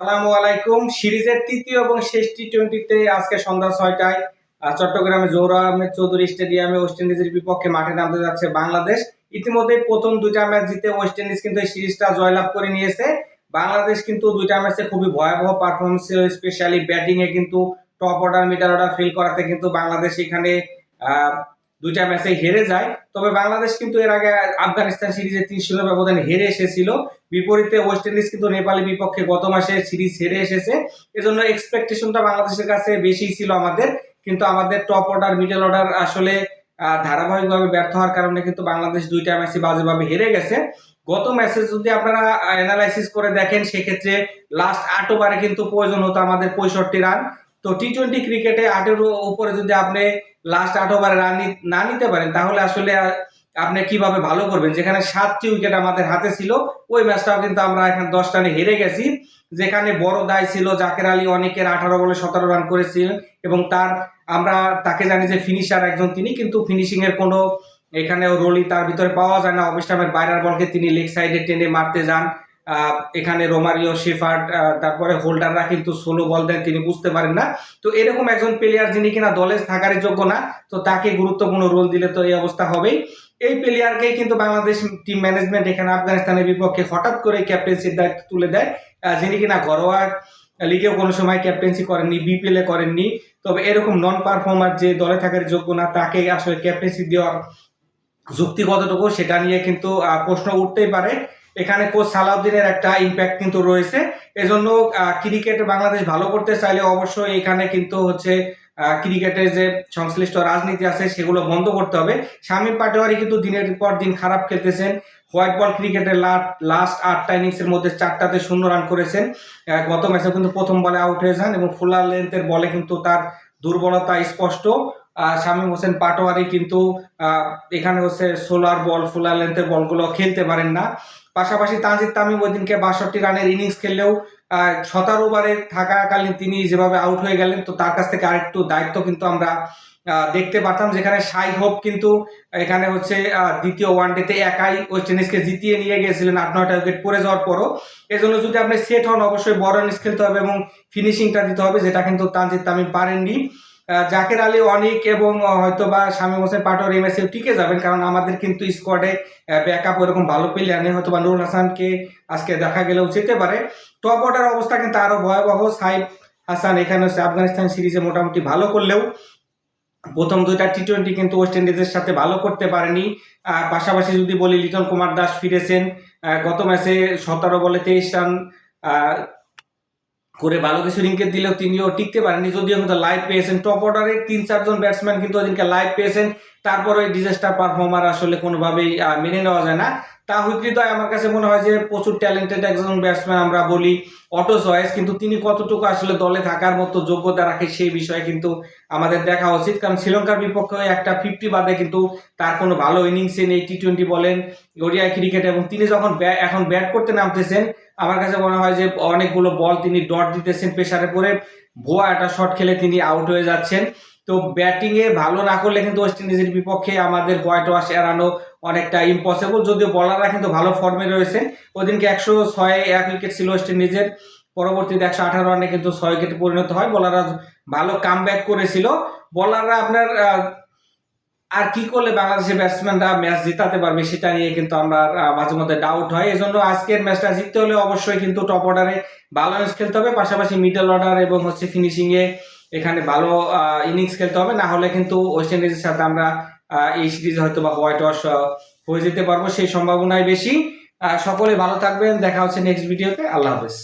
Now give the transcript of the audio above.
আসসালামু আলাইকুম। সিরিজের তৃতীয় এবং শেষ টি টোয়েন্টিতে আজকে সন্ধ্যা ছয়টায় চট্টগ্রামে জোহরা আহমেদ চৌধুরী স্টেডিয়ামে ওয়েস্ট ইন্ডিজের বিপক্ষে মাঠে নামতে যাচ্ছে বাংলাদেশ। ইতিমধ্যে প্রথম দুইটা ম্যাচ জিতে ওয়েস্ট ইন্ডিজ কিন্তু এই সিরিজটা জয়লাভ করে নিয়েছে। বাংলাদেশ কিন্তু দুইটা ম্যাচে খুবই ভয়াবহ পারফরমেন্স ছিল স্পেশালি ব্যাটিং এ কিন্তু top order middle order fill করাতে কিন্তু বাংলাদেশ এখানে দুইটা ম্যাচে হেরে যায়। তবে বাংলাদেশ কিন্তু এর আগে আফগানিস্তান সিরিজে তিন শূন্য ব্যবধানে হেরে এসেছিল। বিপরীতে ওয়েস্ট ইন্ডিজ কিন্তু নেপালের বিপক্ষে গত মাসে সিরিজ হেরে এসেছে। এজন্য এক্সপেকটেশনটা বাংলাদেশের কাছে বেশি ছিল আমাদের। কিন্তু আমাদের টপ অর্ডার মিডল অর্ডার আসলে ধারাবাহিকভাবে ব্যর্থ হওয়ার কারণে কিন্তু বাংলাদেশ দুইটা ম্যাচে বাজেভাবে হেরে গেছে। গত ম্যাচে যদি আপনারা অ্যানালাইসিস করে দেখেন, সেক্ষেত্রে লাস্ট আট ওভারে কিন্তু প্রয়োজন হতো আমাদের পঁয়ষট্টি রান তো টি টোয়েন্টি ক্রিকেটে আটের উপরে যদি আপনি লাস্ট আট ওভারে রান না নিতে পারেন, তাহলে আসলে আপনি কীভাবে ভালো করবেন? যেখানে সাতটি উইকেট আমাদের হাতে ছিল, ওই ম্যাচটাও কিন্তু আমরা এখানে দশ রানে হেরে গেছি। যেখানে বড় দায় ছিল জাকের আলী, অনেকের আঠারো বলে সতেরো রান করেছিলেন এবং তার, আমরা তাকে জানি যে ফিনিশার একজন তিনি, কিন্তু ফিনিশিং এর কোনো এখানে রোলই তার ভিতরে পাওয়া যায় না। অবিস্টামের বাইরের বলকে তিনি লেগ সাইডে টেনে মারতে যান। এখানে রোমারিও, শেফার্ড তারপরে হোল্ডাররা কিন্তু সোলো বল দেন, তিনি বুঝতে পারেন না। তো এরকম একজন প্লেয়ার যিনি কিনা দলে থাকার যোগ্য না, তো তাকে গুরুত্বপূর্ণ রোল দিলে তো এই অবস্থা হবেই। এই প্লেয়ারকেই কিন্তু বাংলাদেশ টিম ম্যানেজমেন্ট এখানে আফগানিস্তানের বিপক্ষে হঠাৎ করে ক্যাপ্টেন্সির দায়িত্ব তুলে দেয়। যিনি কিনা ঘরোয়া লিগেও কোনো সময় ক্যাপ্টেন্সি করেননি বিপিএল করেননি। তবে এরকম নন পারফর্মার যে দলে থাকার যোগ্য না, তাকে আসলে ক্যাপ্টেন্সি দেওয়ার যুক্তি কতটুকু সেটা নিয়ে কিন্তু প্রশ্ন উঠতেই পারে। এখানে কোচ সালাউদ্দিনের একটা ইম্প্যাক্ট কিন্তু রয়েছে। এজন্য ক্রিকেট বাংলাদেশ ভালো করতে চাইলে অবশ্যই এখানে কিন্তু হচ্ছে ক্রিকেটের যে সংশ্লিষ্ট রাজনীতি আছে সেগুলো বন্ধ করতে হবে। শামীম পাটোয়ারি কিন্তু দিনের পর দিন খারাপ খেলতেছেন। হোয়াইট বল ক্রিকেটের লাস্ট আটটা ইনিংসের মধ্যে চারটাতে শূন্য রান করেছেন। গত ম্যাচে কিন্তু প্রথম বলে আউট হয়ে যান এবং ফুলার লেন্থের বলে কিন্তু তার দুর্বলতা স্পষ্ট। শামীম হোসেন পাটোয়ারি কিন্তু এখানে হচ্ছে সোলার বল ফুলার লেন্থের বলগুলো খেলতে পারেন না। পাশাপাশি তানজিদ তামিম ওই দিনকে বাষট্টি রানের ইনিংস খেললেও সতেরো ওভারে থাকাকালীন তিনি যেভাবে আউট হয়ে গেলেন, তো তার কাছ থেকে আরেকটু দায়িত্ব কিন্তু আমরা দেখতে পারতাম। যেখানে সাই হোপ কিন্তু, এখানে হচ্ছে দ্বিতীয় ওয়ানডেতে একাই ওয়েস্ট ইন্ডিজকে জিতিয়ে নিয়ে গিয়েছিলেন আট, নয়টা উইকেট পড়ে যাওয়ার পরও। এজন্য যদি আপনি সেট হন, অবশ্যই বড় ইনিংস খেলতে হবে এবং ফিনিশিংটা দিতে হবে, যেটা কিন্তু তানজিদ তামিম পারেননি। জাকের আলী, অনিক এবং হয়তো বা শামীম হোসেন পাটোয়ারি এই ম্যাচে টিকে যাবেন কারণ আমাদের কিন্তু স্কোয়াডে ব্যাকআপ ওরকম ভালো প্লেয়ার নেই। হয়তো বা নুরুল হাসানকে আজকে দেখা গেলেও যেতে পারে। টপ অর্ডার অবস্থা কিন্তু আরও ভয়াবহ। সাইব হাসান এখানে হচ্ছে আফগানিস্তান সিরিজে মোটামুটি ভালো করলেও প্রথম দুইটা টি টোয়েন্টি কিন্তু ওয়েস্ট ইন্ডিজের সাথে ভালো করতে পারেনি। পাশাপাশি যদি বলি, লিটন কুমার দাস ফিরেছেন গত ম্যাচে সতেরো বলে তেইশ রান করে রিঙ্কেট দিলেও তিনিও টিকতে পারেননি। যদিও কিন্তু লাইভ পেয়েছেন টপ অর্ডারে তিন চারজন ব্যাটসম্যান কিন্তু ওদিনকে লাইভ পেয়েছেন। তারপরে ডিজাস্টার পারফর্মার আসলে কোনোভাবেই মেনে নেওয়া যায় না। তা হৃদয় আমার কাছে মনে হয় যে প্রচুর ট্যালেন্টেড একজন ব্যাটসম্যান আমরা বলি, অটো চয়েস কিন্তু তিনি কতটুকু আসলে দলে থাকার মতো যোগ্যতা রাখে সেই বিষয়ে কিন্তু আমাদের দেখা উচিত। কারণ শ্রীলঙ্কার বিপক্ষে একটা ফিফটি বাদে কিন্তু তার কোনো ভালো ইনিংসে নেই টি টোয়েন্টি বলেন, ওডিআই ক্রিকেট এবং তিনি যখন এখন ব্যাট করতে নামতেছেন, আমার কাছে মনে হয় যে অনেকগুলো বল তিনি ডট দিতেছেন প্রেসারে পরে ভুয়া একটা শট খেলে তিনি আউট হয়ে যাচ্ছেন। তো ব্যাটিং এ ভালো না করলে কিন্তু ওয়েস্ট ইন্ডিজের বিপক্ষে আমাদের হোয়াইট ওয়াশ এড়ানো অনেকটা ইম্পসিবল যদিও বলাররা কিন্তু ভালো ফর্মে রয়েছে। ওদিনকে একশো ছয় এক উইকেট ছিল ওয়েস্ট ইন্ডিজের পরবর্তীতে একশো আঠারো রানে কিন্তু ছয় উইকেটে পরিণত হয়। বলাররা ভালো কাম করেছিল। বলাররা আপনার আর কি করলে বাংলাদেশের ব্যাটসম্যানরা ম্যাচ জিতাতে পারবে সেটা নিয়ে কিন্তু আমরা মাঝে মধ্যে ডাউট হয়। এজন্য আজকের ম্যাচটা জিততে হলে অবশ্যই কিন্তু টপ অর্ডারে ভালো ইনিংস খেলতে হবে। পাশাপাশি মিডল অর্ডার এবং হচ্ছে ফিনিশিং এ এখানে ভালো ইনিংস খেলতে হবে, না হলে কিন্তু ওয়েস্ট ইন্ডিজের সাথে আমরা এই সিরিজ হয়তো বা হোয়াইট ওয়াশ হয়ে যেতে পারব, সেই সম্ভাবনাই বেশি। সকলে ভালো থাকবেন, দেখা হচ্ছে নেক্সট ভিডিওতে আল্লাহ হাফেজ।